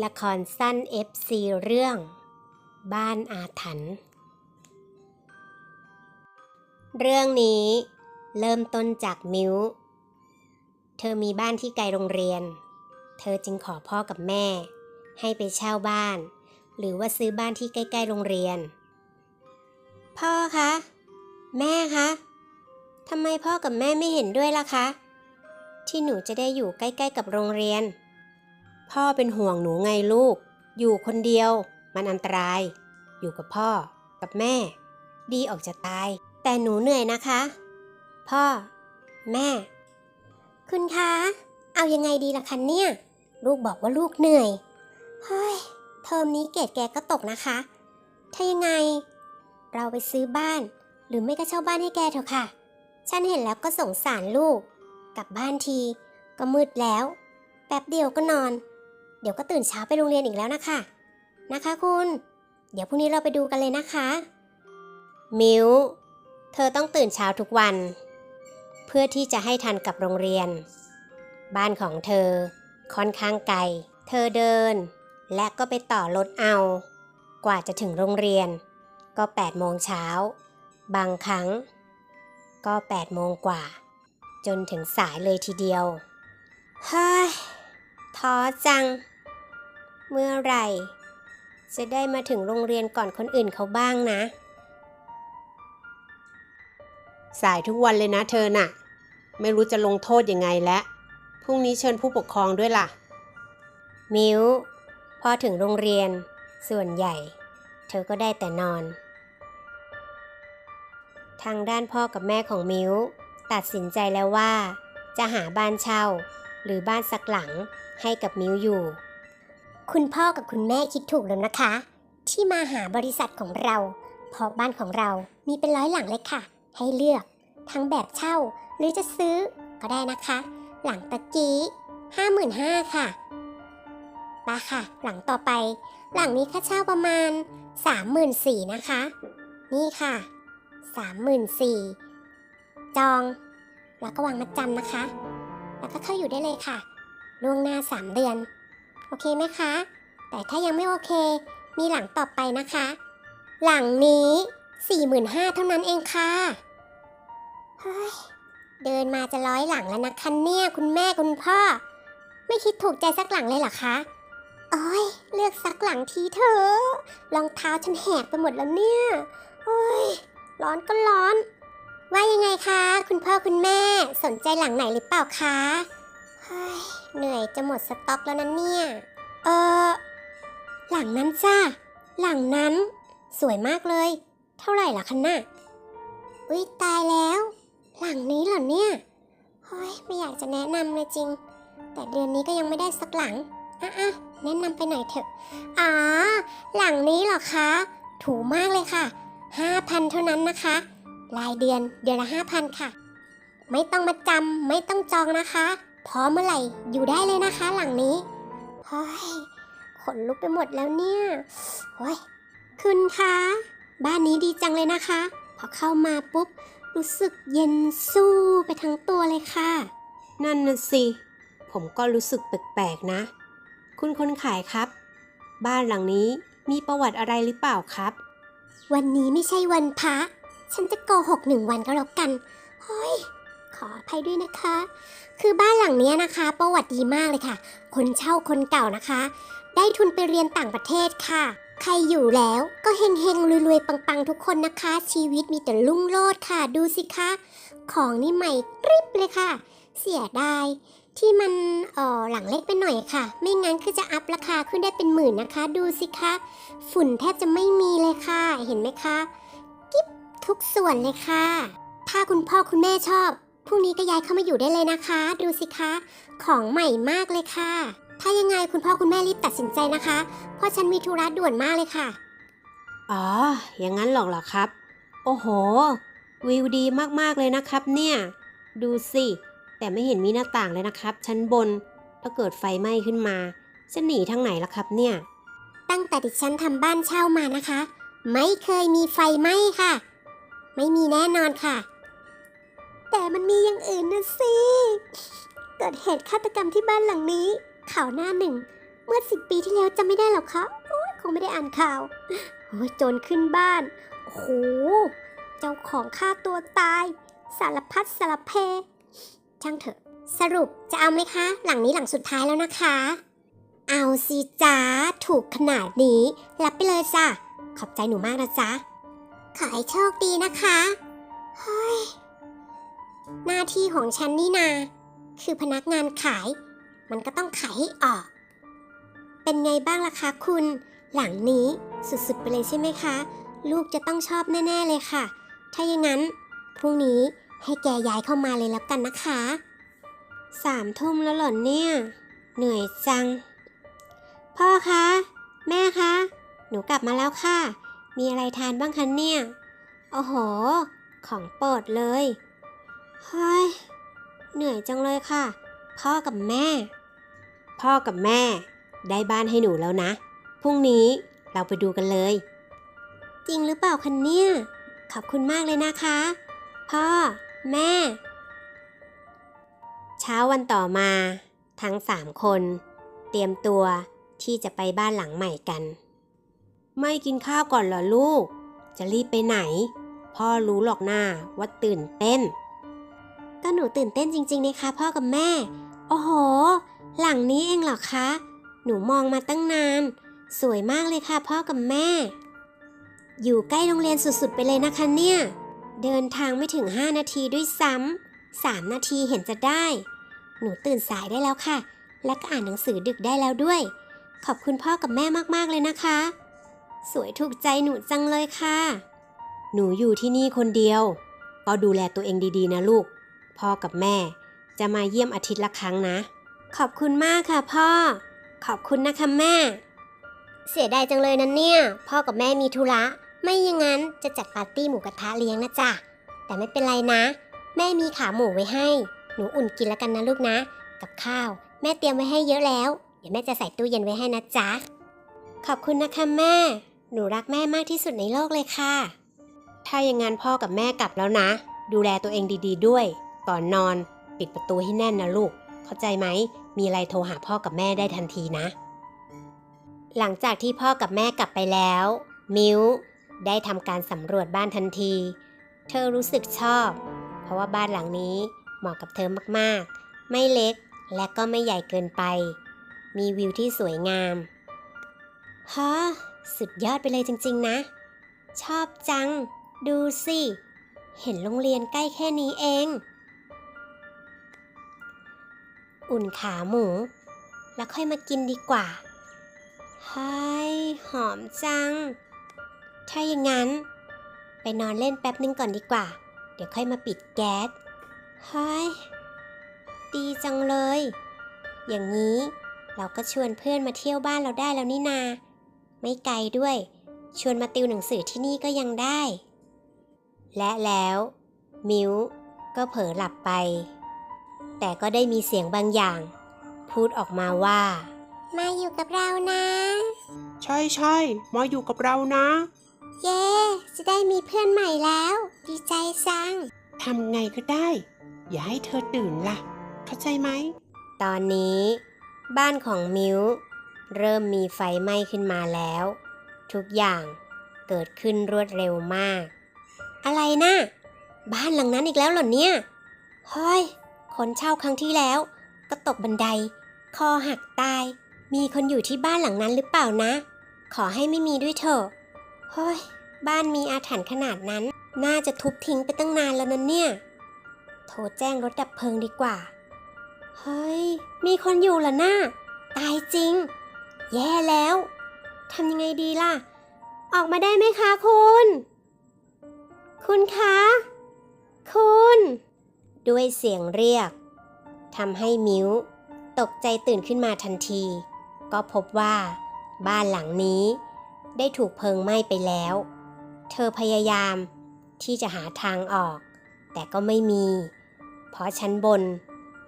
ละครสั้น FC เรื่อง บ้านอาถรรพ์ เรื่องนี้เริ่มต้นจากมิวเธอมีบ้านที่ไกลโรงเรียน เธอจึงขอพ่อกับแม่ ให้ไปเช่าบ้าน หรือว่าซื้อบ้านที่ใกล้ ๆ โรงเรียน พ่อคะ แม่คะทำไมพ่อกับแม่ไม่เห็นด้วยล่ะคะ ที่หนูจะได้อยู่ใกล้ ๆ กับโรงเรียน พ่อเป็นห่วงหนูไงลูก อยู่คนเดียว มันอันตราย อยู่กับพ่อ กับแม่ ดีออกจะตาย แต่หนูเหนื่อยนะคะ พ่อ แม่ คุณคะ เอายังไงดีล่ะคะเนี่ย ลูกบอกว่าลูกเหนื่อย เฮ้ย เทอมนี้เกรดแกก็ตกนะคะ ถ้ายังไง เราไปซื้อบ้าน หรือไม่ก็เช่าบ้านให้แกเถอะค่ะ ฉันเห็นแล้วก็สงสารลูก กลับบ้านที ก็มืดแล้ว แป๊บเดียวก็นอน เดี๋ยวก็ตื่นเช้าไปโรงเรียนอีกแล้วนะคะ นะคะคุณ เดี๋ยวพรุ่งนี้เราไปดูกันเลยนะคะ มิวเธอต้องตื่นเช้าทุกวัน เพื่อที่จะให้ทันกับโรงเรียน บ้านของเธอ ค่อนข้างไกล เธอเดิน และก็ไปต่อรถเอา กว่าจะถึงโรงเรียน ก็8โมงเช้า บางครั้ง ก็8โมงกว่า จนถึงสายเลยทีเดียว เฮ้ยท้อจัง เมื่อไหร่ จะได้มาถึงโรงเรียนก่อนคนอื่นเขาบ้างนะ สายทุกวันเลยนะเธอน่ะ ไม่รู้จะลงโทษยังไงแล้วพรุ่งนี้เชิญผู้ปกครองด้วยล่ะ มิวพอถึงโรงเรียน ส่วนใหญ่ เธอก็ได้แต่นอน ทางด้านพ่อกับแม่ของมิวตัดสินใจแล้วว่า จะหาบ้านเช่า หรือบ้านสักหลังให้กับมิวอยู่ คุณพ่อกับคุณแม่คิดถูกแล้วนะคะ ที่มาหาบริษัทของเราเพราะบ้านของเรามีเป็นร้อยหลังเลยค่ะ ให้เลือก ทั้งแบบเช่าหรือจะซื้อก็ได้นะคะ หลังตะกี้ห้าหมื่นห้าค่ะไปาค่ะ หลังต่อไป หลังนี้ค่าเช่าประมาณสามหมื่นสี่นะคะ นี่ค่ะสามหมื่นสี่จอง แล้วก็วางมัดจำนะคะ แล้วก็เข้าอยู่ได้เลยค่ะ ล่วงหน้าสามเดือน โอเคไหมคะ แต่ถ้ายังไม่โอเค มีหลังต่อไปนะคะ หลังนี้สี่หมื่นห้าเท่านั้นเองค่ะ เฮ้ย เดินมาจะร้อยหลังแล้วนะคะเนี่ยคุณแม่คุณพ่อ ไม่คิดถูกใจสักหลังเลยเหรอคะโอ้ยเลือกสักหลังทีเถอะรองเท้าฉันแหกไปหมดแล้วเนี่ยโอ้ยร้อนก็ร้อน ว่ายังไงคะ คุณพ่อคุณแม่สนใจหลังไหนหรือเปล่าคะ ฮ้ยเหนื่อยจะหมดสต็อกแล้วนะเนี่ย เออหลังนั้นจ้าหลังนั้น สวยมากเลย เท่าไหร่ล่ะคะน่ะอุ้ยตายแล้ว หลังนี้เหรอเนี่ยเฮ้ยไม่อยากจะแนะนำเลยจริง แต่เดือนนี้ก็ยังไม่ได้สักหลังอะอะแนะนำไปหน่อยเถอะอ๋อหลังนี้เหรอคะ ถูกมากเลยค่ะ5,000เท่านั้นนะคะ รายเดือนเดือนละ5,000ค่ะ ไม่ต้องมาจำไม่ต้องจองนะคะ พร้อมเมื่อไหร่อยู่ได้เลยนะคะ หลังนี้เฮ้ยขนลุกไปหมดแล้วเนี่ยโอ้ยคุณคะบ้านนี้ดีจังเลยนะคะ พอเข้ามาปุ๊บ รู้สึกเย็นสู้ไปทั้งตัวเลยค่ะ นั่นน่ะสิ ผมก็รู้สึกแปลกๆนะ คุณคนขายครับ บ้านหลังนี้มีประวัติอะไรหรือเปล่าครับ วันนี้ไม่ใช่วันพระ ฉันจะโกหกหนึ่งวันก็แล้วกัน เฮ้ยข ออภัยด้วยนะคะ คือบ้านหลังนี้นะคะ ประวัติดีมากเลยค่ะ คนเช่าคนเก่านะคะ ได้ทุนไปเรียนต่างประเทศค่ะ ใครอยู่แล้วก็เฮงเฮงๆรวยๆ ปังๆ ทุกคนนะคะ ชีวิตมีแต่ลุ่งโลดค่ะ ดูสิคะ ของนี่ใหม่กริบเลยค่ะ เสียดายที่มันเออหลังเล็กไปหน่อยค่ะ ไม่งั้นคือจะอัพราคาขึ้นได้เป็นหมื่นนะคะ ดูสิคะ ฝุ่นแทบจะไม่มีเลยค่ะ เห็นไหมคะ กิ๊บทุกส่วนเลยค่ะ ถ้าคุณพ่อคุณแม่ชอบ พรุ่งนี้ก็ย้ายเข้ามาอยู่ได้เลยนะคะ ดูสิคะ ของใหม่มากเลยค่ะ ถ้ายังไงคุณพ่อคุณแม่รีบตัดสินใจนะคะ เพราะฉันมีธุระด่วนมากเลยค่ะ อ๋อ อย่างนั้นหรอกเหรอครับ โอ้โห วิวดีมากๆเลยนะครับเนี่ย ดูสิ แต่ไม่เห็นมีหน้าต่างเลยนะครับ ชั้นบน ถ้าเกิดไฟไหม้ขึ้นมาจะหนีทางไหนล่ะครับเนี่ย ตั้งแต่ดิฉันทำบ้านเช่ามานะคะ ไม่เคยมีไฟไหม้ค่ะ ไม่มีแน่นอนค่ะ แต่มันมีอย่างอื่นนะสิ เกิดเหตุฆาตกรรมที่บ้านหลังนี้ ข่าวหน้าหนึ่ง เมื่อสิบปีที่แล้วจำไม่ได้หรอกคะโอ้ยคงไม่ได้อ่านข่าวโอ้ยโจรขึ้นบ้าน โอ้โห เจ้าของฆ่าตัวตาย สารพัดสารเพ ช่างเถอะ สรุปจะเอาไหมคะ หลังนี้หลังสุดท้ายแล้วนะคะ เอาสิจ้าถูกขนาดนี้ รับไปเลยจ้ะขอบใจหนูมากนะจ๊ะขอให้โชคดีนะคะเฮ้ย หน้าที่ของฉันนี่นา คือพนักงานขาย มันก็ต้องขายให้ออก เป็นไงบ้างล่ะคะคุณ หลังนี้สุดๆไปเลยใช่ไหมคะ ลูกจะต้องชอบแน่ ๆเลยค่ะ ถ้าอย่างนั้น พรุ่งนี้ให้แกย้ายเข้ามาเลยแล้วกันนะคะ สามทุ่มแล้วเหรอนเนี่ย เหนื่อยจัง พ่อคะ แม่คะ หนูกลับมาแล้วค่ะ มีอะไรทานบ้างคะเนี่ย โอ้โห ของโปรดเลย เฮ้ย เหนื่อยจังเลยค่ะ พ่อกับแม่ พ่อกับแม่ ได้บ้านให้หนูแล้วนะ พรุ่งนี้เราไปดูกันเลย จริงหรือเปล่าคะเนี่ย ขอบคุณมากเลยนะคะ พ่อ แม่ เช้าวันต่อมา ทั้งสามคน เตรียมตัวที่จะไปบ้านหลังใหม่กัน ไม่กินข้าวก่อนเหรอลูก จะรีบไปไหน พ่อรู้หรอกหน้าว่าตื่นเต้น ก็หนูตื่นเต้นจริงๆนะคะพ่อกับแม่ โอ้โห หลังนี้เองเหรอคะ หนูมองมาตั้งนาน สวยมากเลยค่ะพ่อกับแม่ อยู่ใกล้โรงเรียนสุดๆไปเลยนะคะเนี่ย เดินทางไม่ถึง 5 นาทีด้วยซ้ำ3นาทีเห็นจะได้ หนูตื่นสายได้แล้วค่ะ และก็อ่านหนังสือดึกได้แล้วด้วย ขอบคุณพ่อกับแม่มากๆเลยนะคะ สวยถูกใจหนูจังเลยค่ะ หนูอยู่ที่นี่คนเดียว ก็ดูแลตัวเองดีๆนะลูก พ่อกับแม่ จะมาเยี่ยมอาทิตย์ละครั้งนะ ขอบคุณมากค่ะพ่อ ขอบคุณนะคะแม่ เสียดายจังเลยนะเนี่ย พ่อกับแม่มีธุระ ไม่อย่างนั้นจะจัดปาร์ตี้หมูกระทะเลี้ยงนะจ๊ะ แต่ไม่เป็นไรนะ แม่มีขาหมูไว้ให้ หนูอุ่นกินแล้วกันนะลูกนะ กับข้าว แม่เตรียมไว้ให้เยอะแล้ว เดี๋ยวแม่จะใส่ตู้เย็นไว้ให้นะจ๊ะ ขอบคุณนะคะแม่ หนูรักแม่มากที่สุดในโลกเลยค่ะ ถ้าอย่างงั้นพ่อกับแม่กลับแล้วนะ ดูแลตัวเองดี ๆ ด้วย ก่อนนอน ปิดประตูให้แน่นนะลูก เข้าใจไหม มีอะไรโทรหาพ่อกับแม่ได้ทันทีนะ หลังจากที่พ่อกับแม่กลับไปแล้ว มิวได้ทำการสำรวจบ้านทันที เธอรู้สึกชอบ เพราะว่าบ้านหลังนี้เหมาะกับเธอมากๆ ไม่เล็กและก็ไม่ใหญ่เกินไป มีวิวที่สวยงามฮะสุดยอดไปเลยจริง ๆ นะ ชอบจัง ดูสิ เห็นโรงเรียนใกล้แค่นี้เอง อุ่นขาหมู แล้วค่อยมากินดีกว่าเฮ้ยหอมจัง ถ้าอย่างนั้น ไปนอนเล่นแป๊บนึงก่อนดีกว่า เดี๋ยวค่อยมาปิดแก๊สเฮ้ยดีจังเลย อย่างนี้เราก็ชวนเพื่อนมาเที่ยวบ้านเราได้แล้วนี่นา ไม่ไกลด้วย ชวนมาติวหนังสือที่นี่ก็ยังได้ และแล้ว มิวก็เผลอหลับไป แต่ก็ได้มีเสียงบางอย่าง พูดออกมาว่า มาอยู่กับเรานะ ใช่ใช่มาอยู่กับเรานะ เย้จะได้มีเพื่อนใหม่แล้ว ดีใจจัง ทำไงก็ได้ อย่าให้เธอตื่นล่ะ เข้าใจไหม ตอนนี้ บ้านของมิวเริ่มมีไฟไหม้ขึ้นมาแล้ว ทุกอย่างเกิดขึ้นรวดเร็วมาก อะไรนะ บ้านหลังนั้นอีกแล้วเหรอเนี่ยเฮ้ย คนเช่าครั้งที่แล้ว ก็ตกบันได คอหักตาย มีคนอยู่ที่บ้านหลังนั้นหรือเปล่านะ ขอให้ไม่มีด้วยเถอะเฮ้ย บ้านมีอาถรรพ์ขนาดนั้น น่าจะทุบทิ้งไปตั้งนานแล้วนะเนี่ย โทรแจ้งรถดับเพลิงดีกว่า เฮ้ย มีคนอยู่เหรอหน้า ตายจริง แย่แล้ว ทำยังไงดีล่ะ ออกมาได้ไหมคะคุณ คุณคะ คุณ ด้วยเสียงเรียกทำให้มิวตกใจตื่นขึ้นมาทันที ก็พบว่า บ้านหลังนี้ ได้ถูกเพลิงไหม้ไปแล้ว เธอพยายามที่จะหาทางออก แต่ก็ไม่มี เพราะชั้นบน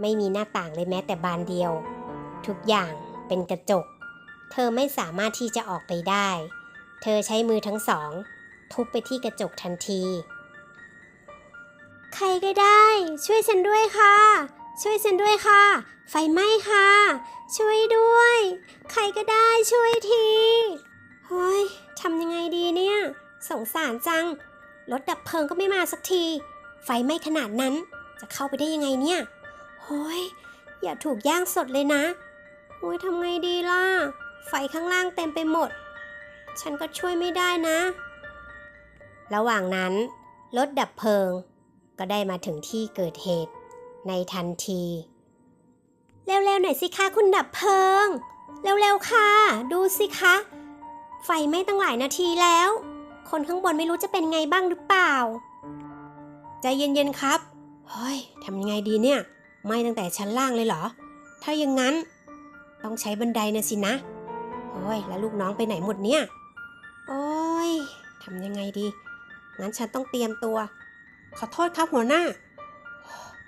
ไม่มีหน้าต่างเลยแม้แต่บานเดียว ทุกอย่างเป็นกระจก เธอไม่สามารถที่จะออกไปได้ เธอใช้มือทั้งสอง ทุบไปที่กระจกทันที ใครก็ได้ ช่วยฉันด้วยค่ะ ช่วยฉันด้วยค่ะ ไฟไหม้ค่ะ ช่วยด้วย ใครก็ได้ช่วยทีเฮ้ยทำยังไงดีเนี่ยสงสารจัง รถดับเพลิงก็ไม่มาสักที ไฟไหม้ขนาดนั้น จะเข้าไปได้ยังไงเนี่ยโฮ้ยอย่าถูกย่างสดเลยนะโอ้ยทำไงดีล่ะ ไฟข้างล่างเต็มไปหมด ฉันก็ช่วยไม่ได้นะ ระหว่างนั้น รถดับเพลิง ก็ได้มาถึงที่เกิดเหตุ ในทันที เร็วๆหน่อยสิคะคุณดับเพลิง เร็วๆค่ะ ดูสิคะ ไฟไหม้ตั้งหลายนาทีแล้ว คนข้างบนไม่รู้จะเป็นไงบ้างหรือเปล่า ใจเย็นๆครับ เฮ้ยทำยังไงดีเนี่ย ไหม่ตั้งแต่ชั้นล่างเลยเหรอ ถ้าอย่างนั้น ต้องใช้บันไดนะสินะโอ้ยแล้วลูกน้องไปไหนหมดเนี่ย โอ้ยทำยังไงดี งั้นฉันต้องเตรียมตัว ขอโทษครับหัวหน้า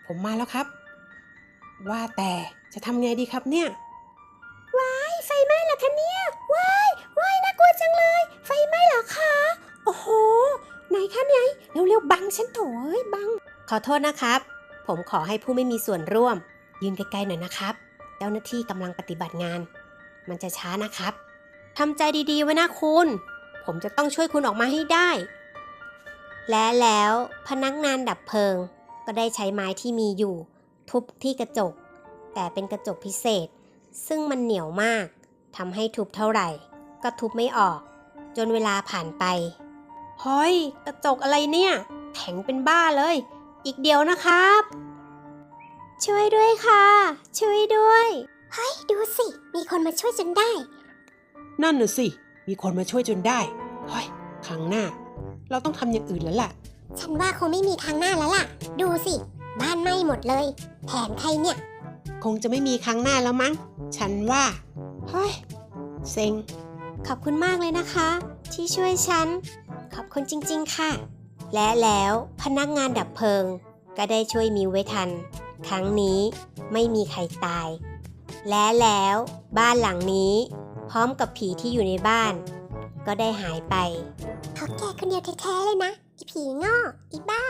ผมมาแล้วครับ ว่าแต่จะทำไงดีครับเนี่ยไฟไหม้เหรอคะเนี่ยว้ายว้ายน่ากลัวจังเลย ไฟไหม้เหรอคะ โอ้โหไหนคะไหนเร็วๆบังฉันโถเอ้ยบัง ขอโทษนะครับ ผมขอให้ผู้ไม่มีส่วนร่วม ยืนไกลๆหน่อยนะครับ เจ้าหน้าที่กำลังปฏิบัติงาน มันจะช้านะครับทำใจดีๆไว้นะคุณ ผมจะต้องช่วยคุณออกมาให้ได้ และแล้วพนักงานดับเพลิง ก็ได้ใช้ไม้ที่มีอยู่ ทุบที่กระจก แต่เป็นกระจกพิเศษ ซึ่งมันเหนียวมากทำให้ทุบเท่าไหร่ ก็ทุบไม่ออก จนเวลาผ่านไปเฮ้ยกระจกอะไรเนี่ย แข็งเป็นบ้าเลย อีกเดียวนะครับ ช่วยด้วยค่ะ ช่วยด้วยเฮ้ยดูสิ มีคนมาช่วยจนได้ นั่นน่ะสิ มีคนมาช่วยจนได้เฮ้ยครั้งหน้า เราต้องทำอย่างอื่นแล้วล่ะฉันว่าคงไม่มีทางหน้าแล้วล่ะ ดูสิ บ้านไหม้หมดเลยแผนใครเนี่ย คงจะไม่มีครั้งหน้าแล้วมั้ง ฉันว่า เฮ้ย เซ็ง ขอบคุณมากเลยนะคะ ที่ช่วยฉัน ขอบคุณจริง ๆ ค่ะ และแล้วพนักงานดับเพลิง ก็ได้ช่วยมิวไว้ทัน ครั้งนี้ไม่มีใครตาย และแล้วบ้านหลังนี้ พร้อมกับผีที่อยู่ในบ้าน ก็ได้หายไปเขาแก่คนเดียวแท้ๆเลยนะ อีผีง้ออีบ้า